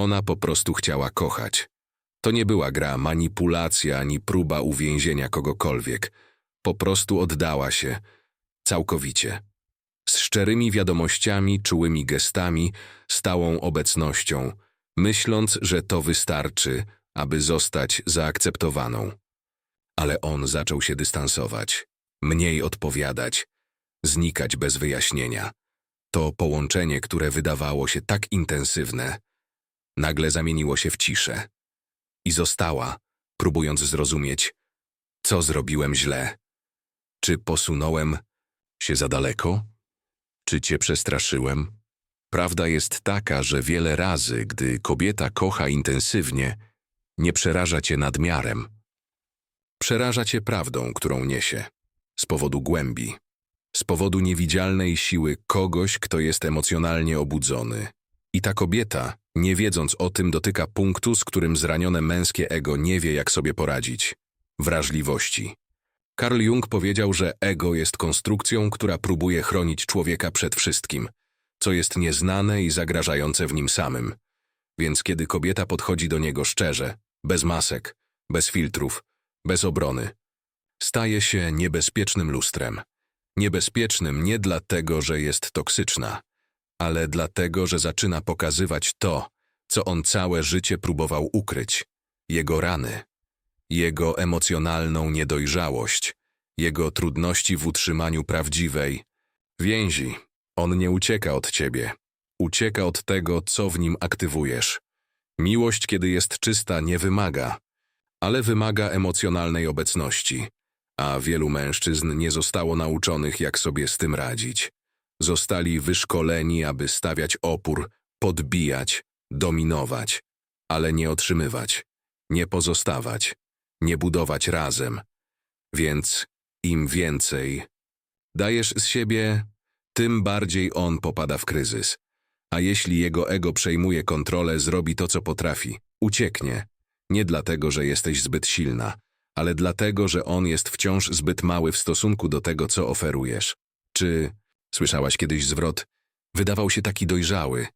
Ona po prostu chciała kochać. To nie była gra, manipulacja ani próba uwięzienia kogokolwiek. Po prostu oddała się. Całkowicie. Z szczerymi wiadomościami, czułymi gestami, stałą obecnością, myśląc, że to wystarczy, aby zostać zaakceptowaną. Ale on zaczął się dystansować, mniej odpowiadać, znikać bez wyjaśnienia. To połączenie, które wydawało się tak intensywne, nagle zamieniło się w ciszę. I została, próbując zrozumieć, co zrobiłem źle. Czy posunąłem się za daleko? Czy cię przestraszyłem? Prawda jest taka, że wiele razy, gdy kobieta kocha intensywnie, nie przeraża cię nadmiarem. Przeraża cię prawdą, którą niesie, z powodu głębi, z powodu niewidzialnej siły kogoś, kto jest emocjonalnie obudzony. I ta kobieta, nie wiedząc o tym, dotyka punktu, z którym zranione męskie ego nie wie, jak sobie poradzić wrażliwości. Carl Jung powiedział, że ego jest konstrukcją, która próbuje chronić człowieka przed wszystkim, co jest nieznane i zagrażające w nim samym. Więc kiedy kobieta podchodzi do niego szczerze, bez masek, bez filtrów, bez obrony, staje się niebezpiecznym lustrem. Niebezpiecznym nie dlatego, że jest toksyczna, ale dlatego, że zaczyna pokazywać to, co on całe życie próbował ukryć jego rany, jego emocjonalną niedojrzałość, jego trudności w utrzymaniu prawdziwej więzi. On nie ucieka od ciebie, ucieka od tego, co w nim aktywujesz. Miłość, kiedy jest czysta, nie wymaga, ale wymaga emocjonalnej obecności, a wielu mężczyzn nie zostało nauczonych, jak sobie z tym radzić. Zostali wyszkoleni, aby stawiać opór, podbijać, dominować, ale nie otrzymywać, nie pozostawać, nie budować razem. Więc im więcej dajesz z siebie, tym bardziej on popada w kryzys. A jeśli jego ego przejmuje kontrolę, zrobi to, co potrafi, ucieknie. Nie dlatego, że jesteś zbyt silna, ale dlatego, że on jest wciąż zbyt mały w stosunku do tego, co oferujesz. Czy słyszałaś kiedyś zwrot? Wydawał się taki dojrzały.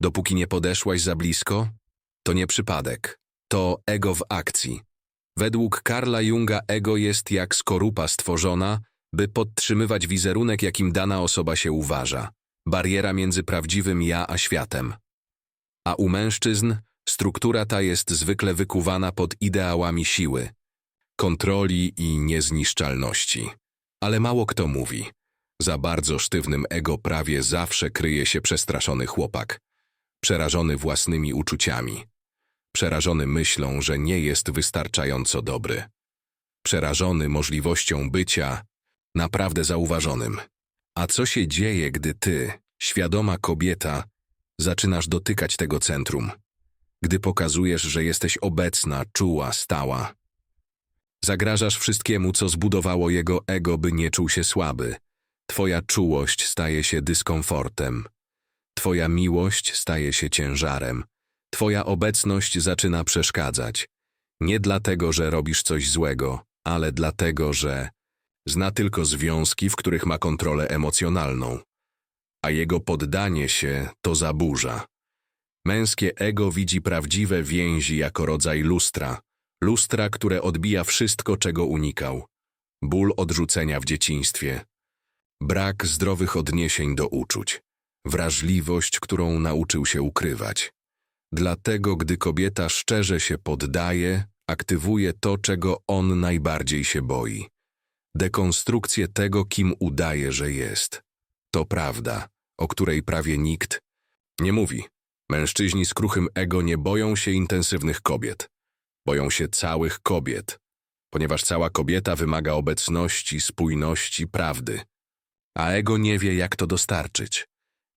Dopóki nie podeszłaś za blisko, to nie przypadek. To ego w akcji. Według Karla Junga ego jest jak skorupa stworzona, by podtrzymywać wizerunek, jakim dana osoba się uważa. Bariera między prawdziwym ja a światem. A u mężczyzn struktura ta jest zwykle wykuwana pod ideałami siły, kontroli i niezniszczalności. Ale mało kto mówi. Za bardzo sztywnym ego prawie zawsze kryje się przestraszony chłopak, przerażony własnymi uczuciami, przerażony myślą, że nie jest wystarczająco dobry, przerażony możliwością bycia naprawdę zauważonym. A co się dzieje, gdy ty, świadoma kobieta, zaczynasz dotykać tego centrum? Gdy pokazujesz, że jesteś obecna, czuła, stała. Zagrażasz wszystkiemu, co zbudowało jego ego, by nie czuł się słaby. Twoja czułość staje się dyskomfortem. Twoja miłość staje się ciężarem. Twoja obecność zaczyna przeszkadzać. Nie dlatego, że robisz coś złego, ale dlatego, że zna tylko związki, w których ma kontrolę emocjonalną, a jego poddanie się to zaburza. Męskie ego widzi prawdziwe więzi jako rodzaj lustra, lustra, które odbija wszystko, czego unikał. Ból odrzucenia w dzieciństwie, brak zdrowych odniesień do uczuć, wrażliwość, którą nauczył się ukrywać. Dlatego, gdy kobieta szczerze się poddaje, aktywuje to, czego on najbardziej się boi. Dekonstrukcję tego, kim udaje, że jest. To prawda, o której prawie nikt nie mówi. Mężczyźni z kruchym ego nie boją się intensywnych kobiet. Boją się całych kobiet, ponieważ cała kobieta wymaga obecności, spójności, prawdy. A ego nie wie, jak to dostarczyć.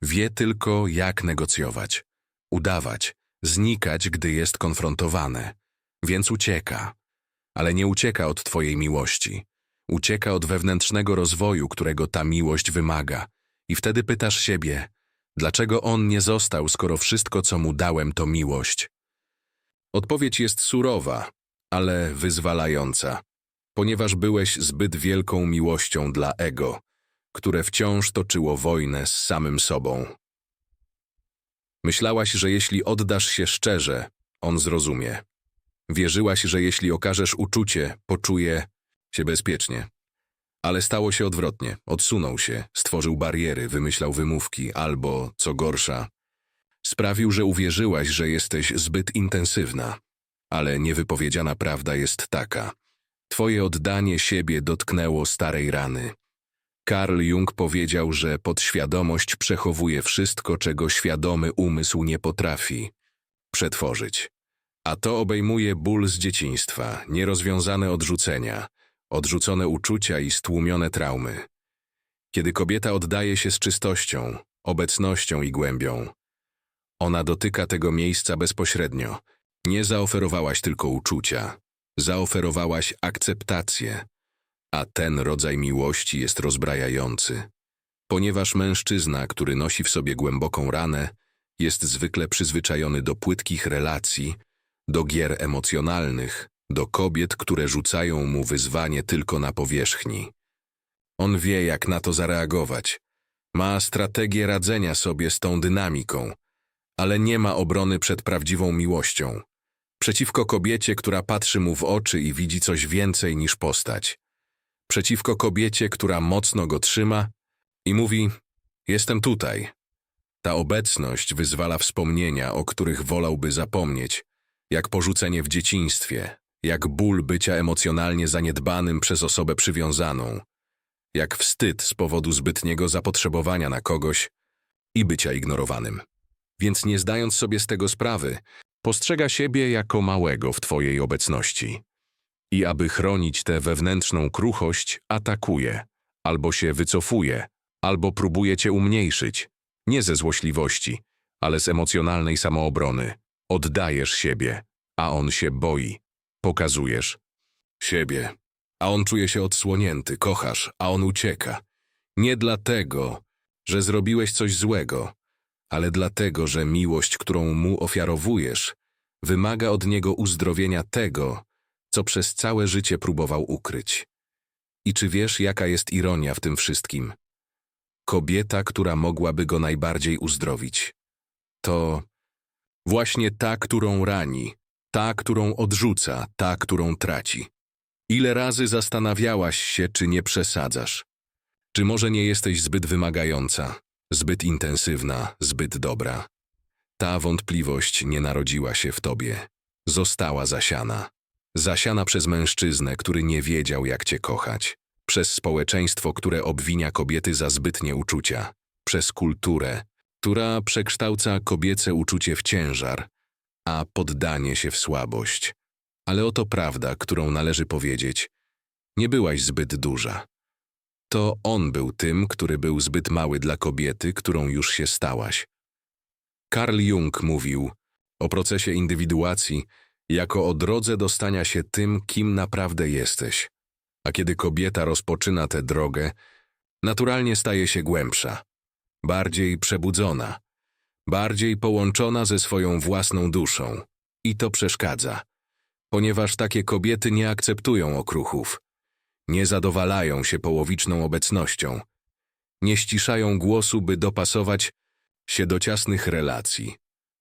Wie tylko, jak negocjować, udawać, znikać, gdy jest konfrontowane. Więc ucieka. Ale nie ucieka od twojej miłości. Ucieka od wewnętrznego rozwoju, którego ta miłość wymaga. I wtedy pytasz siebie, dlaczego on nie został, skoro wszystko, co mu dałem, to miłość? Odpowiedź jest surowa, ale wyzwalająca, ponieważ byłeś zbyt wielką miłością dla ego, które wciąż toczyło wojnę z samym sobą. Myślałaś, że jeśli oddasz się szczerze, on zrozumie. Wierzyłaś, że jeśli okażesz uczucie, poczuje się bezpiecznie. Ale stało się odwrotnie. Odsunął się, stworzył bariery, wymyślał wymówki, albo, co gorsza, sprawił, że uwierzyłaś, że jesteś zbyt intensywna. Ale niewypowiedziana prawda jest taka. Twoje oddanie siebie dotknęło starej rany. Carl Jung powiedział, że podświadomość przechowuje wszystko, czego świadomy umysł nie potrafi przetworzyć. A to obejmuje ból z dzieciństwa, nierozwiązane odrzucenia, odrzucone uczucia i stłumione traumy. Kiedy kobieta oddaje się z czystością, obecnością i głębią, ona dotyka tego miejsca bezpośrednio. Nie zaoferowałaś tylko uczucia, zaoferowałaś akceptację, a ten rodzaj miłości jest rozbrajający. Ponieważ mężczyzna, który nosi w sobie głęboką ranę, jest zwykle przyzwyczajony do płytkich relacji, do gier emocjonalnych, do kobiet, które rzucają mu wyzwanie tylko na powierzchni. On wie, jak na to zareagować. Ma strategię radzenia sobie z tą dynamiką, ale nie ma obrony przed prawdziwą miłością. Przeciwko kobiecie, która patrzy mu w oczy i widzi coś więcej niż postać. Przeciwko kobiecie, która mocno go trzyma i mówi: Jestem tutaj. Ta obecność wyzwala wspomnienia, o których wolałby zapomnieć, jak porzucenie w dzieciństwie, jak ból bycia emocjonalnie zaniedbanym przez osobę przywiązaną, jak wstyd z powodu zbytniego zapotrzebowania na kogoś i bycia ignorowanym. Więc nie zdając sobie z tego sprawy, postrzega siebie jako małego w Twojej obecności. I aby chronić tę wewnętrzną kruchość, atakuje, albo się wycofuje, albo próbuje Cię umniejszyć, nie ze złośliwości, ale z emocjonalnej samoobrony. Oddajesz siebie, a on się boi. Pokazujesz siebie, a on czuje się odsłonięty, kochasz, a on ucieka. Nie dlatego, że zrobiłeś coś złego, ale dlatego, że miłość, którą mu ofiarowujesz, wymaga od niego uzdrowienia tego, co przez całe życie próbował ukryć. I czy wiesz, jaka jest ironia w tym wszystkim? Kobieta, która mogłaby go najbardziej uzdrowić, to właśnie ta, którą rani, ta, którą odrzuca, ta, którą traci. Ile razy zastanawiałaś się, czy nie przesadzasz? Czy może nie jesteś zbyt wymagająca, zbyt intensywna, zbyt dobra? Ta wątpliwość nie narodziła się w tobie. Została zasiana. Zasiana przez mężczyznę, który nie wiedział, jak cię kochać. Przez społeczeństwo, które obwinia kobiety za zbytnie uczucia. Przez kulturę, która przekształca kobiece uczucie w ciężar, a poddanie się w słabość. Ale oto prawda, którą należy powiedzieć. Nie byłaś zbyt duża. To on był tym, który był zbyt mały dla kobiety, którą już się stałaś. Carl Jung mówił o procesie indywiduacji jako o drodze do stania się tym, kim naprawdę jesteś. A kiedy kobieta rozpoczyna tę drogę, naturalnie staje się głębsza, bardziej przebudzona, bardziej połączona ze swoją własną duszą. I to przeszkadza, ponieważ takie kobiety nie akceptują okruchów, nie zadowalają się połowiczną obecnością, nie ściszają głosu, by dopasować się do ciasnych relacji,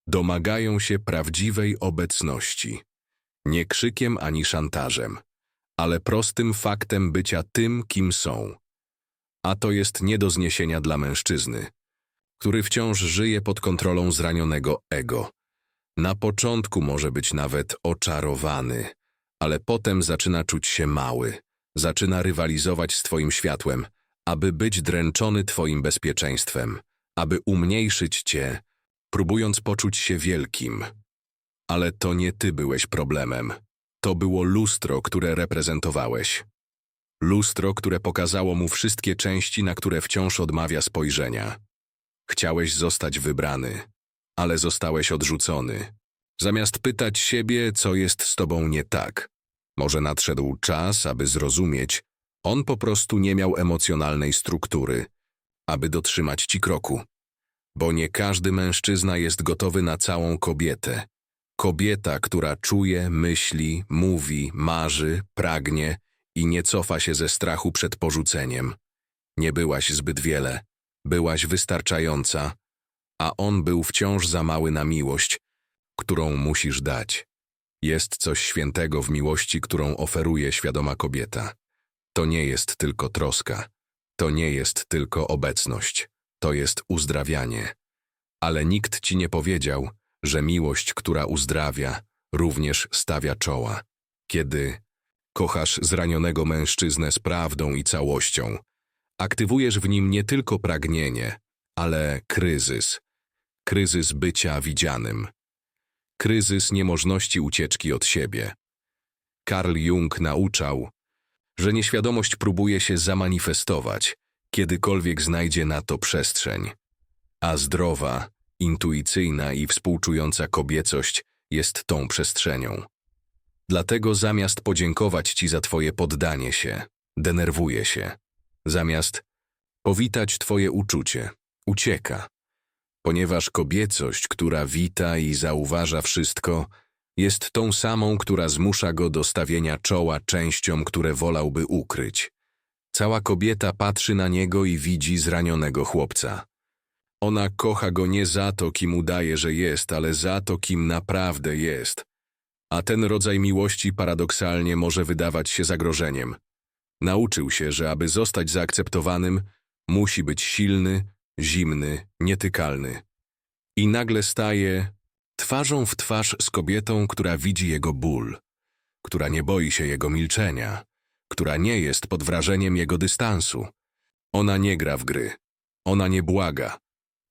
domagają się prawdziwej obecności, nie krzykiem ani szantażem, ale prostym faktem bycia tym, kim są. A to jest nie do zniesienia dla mężczyzny, który wciąż żyje pod kontrolą zranionego ego. Na początku może być nawet oczarowany, ale potem zaczyna czuć się mały, zaczyna rywalizować z Twoim światłem, aby być dręczony Twoim bezpieczeństwem, aby umniejszyć Cię, próbując poczuć się wielkim. Ale to nie Ty byłeś problemem. To było lustro, które reprezentowałeś. Lustro, które pokazało mu wszystkie części, na które wciąż odmawia spojrzenia. Chciałeś zostać wybrany, ale zostałeś odrzucony. Zamiast pytać siebie, co jest z tobą nie tak, może nadszedł czas, aby zrozumieć, on po prostu nie miał emocjonalnej struktury, aby dotrzymać ci kroku. Bo nie każdy mężczyzna jest gotowy na całą kobietę. Kobieta, która czuje, myśli, mówi, marzy, pragnie i nie cofa się ze strachu przed porzuceniem. Nie byłaś zbyt wiele, byłaś wystarczająca, a on był wciąż za mały na miłość, którą musisz dać. Jest coś świętego w miłości, którą oferuje świadoma kobieta. To nie jest tylko troska, to nie jest tylko obecność, to jest uzdrawianie. Ale nikt ci nie powiedział, że miłość, która uzdrawia, również stawia czoła. Kiedy kochasz zranionego mężczyznę z prawdą i całością, aktywujesz w nim nie tylko pragnienie, ale kryzys. Kryzys bycia widzianym. Kryzys niemożności ucieczki od siebie. Karl Jung nauczał, że nieświadomość próbuje się zamanifestować, kiedykolwiek znajdzie na to przestrzeń. A zdrowa, intuicyjna i współczująca kobiecość jest tą przestrzenią. Dlatego zamiast podziękować ci za twoje poddanie się, denerwuje się. Zamiast powitać twoje uczucie, ucieka. Ponieważ kobiecość, która wita i zauważa wszystko, jest tą samą, która zmusza go do stawienia czoła częściom, które wolałby ukryć. Cała kobieta patrzy na niego i widzi zranionego chłopca. Ona kocha go nie za to, kim udaje, że jest, ale za to, kim naprawdę jest. A ten rodzaj miłości paradoksalnie może wydawać się zagrożeniem. Nauczył się, że aby zostać zaakceptowanym, musi być silny, zimny, nietykalny. I nagle staje twarzą w twarz z kobietą, która widzi jego ból, która nie boi się jego milczenia, która nie jest pod wrażeniem jego dystansu. Ona nie gra w gry, ona nie błaga.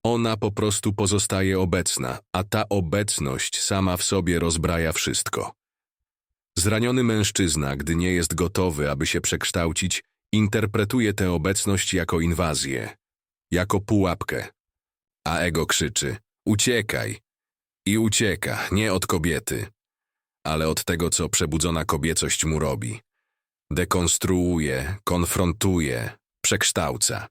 Ona po prostu pozostaje obecna, a ta obecność sama w sobie rozbraja wszystko. Zraniony mężczyzna, gdy nie jest gotowy, aby się przekształcić, interpretuje tę obecność jako inwazję, jako pułapkę. A ego krzyczy: uciekaj! I ucieka, nie od kobiety, ale od tego, co przebudzona kobiecość mu robi. Dekonstruuje, konfrontuje, przekształca.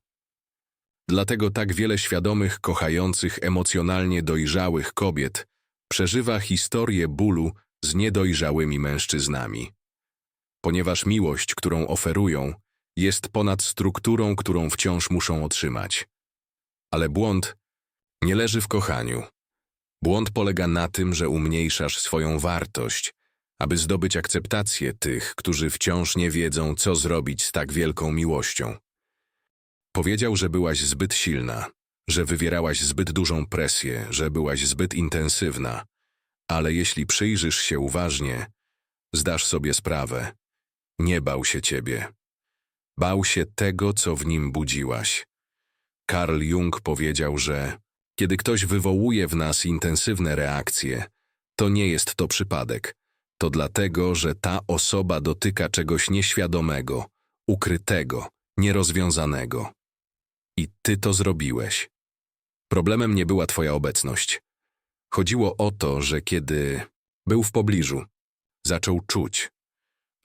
Dlatego tak wiele świadomych, kochających, emocjonalnie dojrzałych kobiet przeżywa historię bólu z niedojrzałymi mężczyznami. Ponieważ miłość, którą oferują, jest ponad strukturą, którą wciąż muszą otrzymać. Ale błąd nie leży w kochaniu. Błąd polega na tym, że umniejszasz swoją wartość, aby zdobyć akceptację tych, którzy wciąż nie wiedzą, co zrobić z tak wielką miłością. Powiedział, że byłaś zbyt silna, że wywierałaś zbyt dużą presję, że byłaś zbyt intensywna, ale jeśli przyjrzysz się uważnie, zdasz sobie sprawę. Nie bał się ciebie. Bał się tego, co w nim budziłaś. Karl Jung powiedział, że kiedy ktoś wywołuje w nas intensywne reakcje, to nie jest to przypadek. To dlatego, że ta osoba dotyka czegoś nieświadomego, ukrytego, nierozwiązanego. I ty to zrobiłeś. Problemem nie była twoja obecność. Chodziło o to, że kiedy był w pobliżu, zaczął czuć.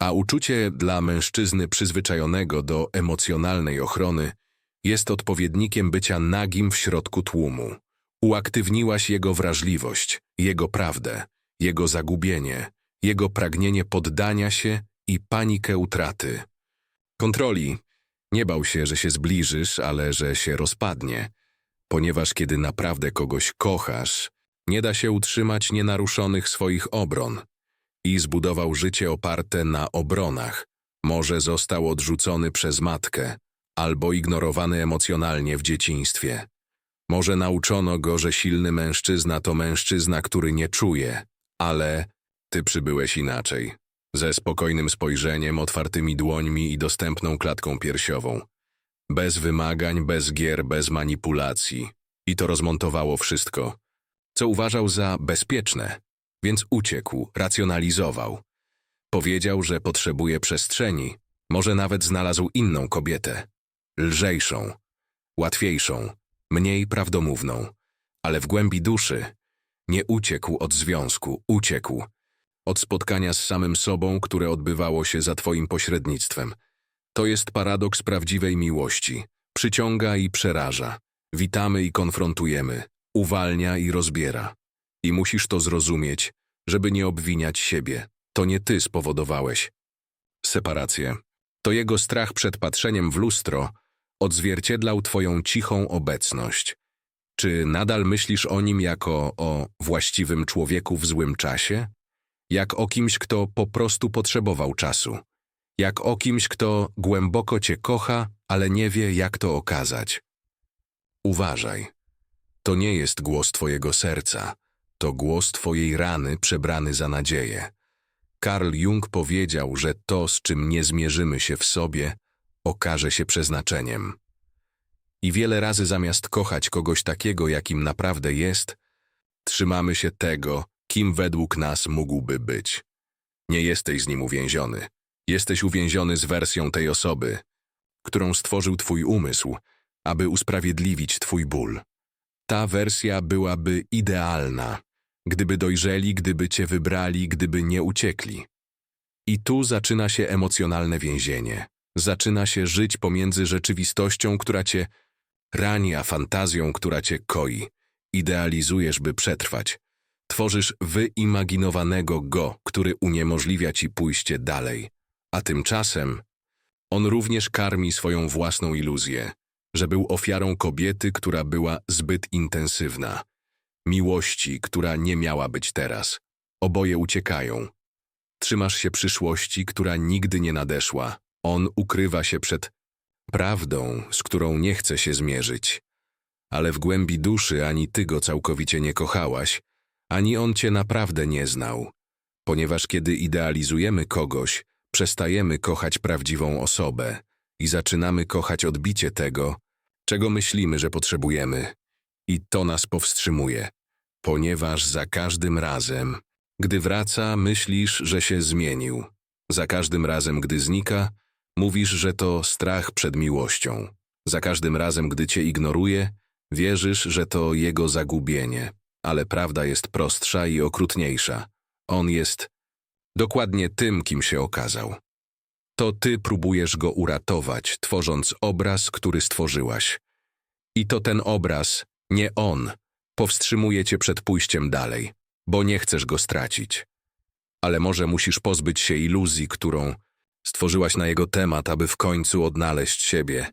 A uczucie dla mężczyzny przyzwyczajonego do emocjonalnej ochrony jest odpowiednikiem bycia nagim w środku tłumu. Uaktywniłaś jego wrażliwość, jego prawdę, jego zagubienie, jego pragnienie poddania się i panikę utraty. Kontroli. Nie bał się, że się zbliżysz, ale że się rozpadnie, ponieważ kiedy naprawdę kogoś kochasz, nie da się utrzymać nienaruszonych swoich obron. I zbudował życie oparte na obronach. Może został odrzucony przez matkę, albo ignorowany emocjonalnie w dzieciństwie. Może nauczono go, że silny mężczyzna to mężczyzna, który nie czuje, ale ty przybyłeś inaczej. Ze spokojnym spojrzeniem, otwartymi dłońmi i dostępną klatką piersiową. Bez wymagań, bez gier, bez manipulacji. I to rozmontowało wszystko, co uważał za bezpieczne, więc uciekł, racjonalizował. Powiedział, że potrzebuje przestrzeni, może nawet znalazł inną kobietę. Lżejszą, łatwiejszą, mniej prawdomówną, ale w głębi duszy nie uciekł od związku, uciekł od spotkania z samym sobą, które odbywało się za Twoim pośrednictwem. To jest paradoks prawdziwej miłości. Przyciąga i przeraża. Witamy i konfrontujemy. Uwalnia i rozbiera. I musisz to zrozumieć, żeby nie obwiniać siebie. To nie Ty spowodowałeś. Separację. To jego strach przed patrzeniem w lustro odzwierciedlał Twoją cichą obecność. Czy nadal myślisz o nim jako o właściwym człowieku w złym czasie? Jak o kimś, kto po prostu potrzebował czasu? Jak o kimś, kto głęboko cię kocha, ale nie wie, jak to okazać? Uważaj. To nie jest głos twojego serca. To głos twojej rany przebrany za nadzieję. Karl Jung powiedział, że to, z czym nie zmierzymy się w sobie, okaże się przeznaczeniem. I wiele razy zamiast kochać kogoś takiego, jakim naprawdę jest, trzymamy się tego, kim według nas mógłby być. Nie jesteś z nim uwięziony. Jesteś uwięziony z wersją tej osoby, którą stworzył twój umysł, aby usprawiedliwić twój ból. Ta wersja byłaby idealna, gdyby dojrzeli, gdyby cię wybrali, gdyby nie uciekli. I tu zaczyna się emocjonalne więzienie. Zaczyna się żyć pomiędzy rzeczywistością, która cię rani, a fantazją, która cię koi. Idealizujesz, by przetrwać. Tworzysz wyimaginowanego go, który uniemożliwia ci pójście dalej. A tymczasem on również karmi swoją własną iluzję, że był ofiarą kobiety, która była zbyt intensywna. Miłości, która nie miała być teraz. Oboje uciekają. Trzymasz się przyszłości, która nigdy nie nadeszła. On ukrywa się przed prawdą, z którą nie chce się zmierzyć. Ale w głębi duszy ani ty go całkowicie nie kochałaś, ani on cię naprawdę nie znał. Ponieważ kiedy idealizujemy kogoś, przestajemy kochać prawdziwą osobę i zaczynamy kochać odbicie tego, czego myślimy, że potrzebujemy. I to nas powstrzymuje, ponieważ za każdym razem, gdy wraca, myślisz, że się zmienił. Za każdym razem, gdy znika, mówisz, że to strach przed miłością. Za każdym razem, gdy cię ignoruje, wierzysz, że to jego zagubienie. Ale prawda jest prostsza i okrutniejsza. On jest dokładnie tym, kim się okazał. To ty próbujesz go uratować, tworząc obraz, który stworzyłaś. I to ten obraz, nie on, powstrzymuje cię przed pójściem dalej, bo nie chcesz go stracić. Ale może musisz pozbyć się iluzji, którą stworzyłaś na jego temat, aby w końcu odnaleźć siebie.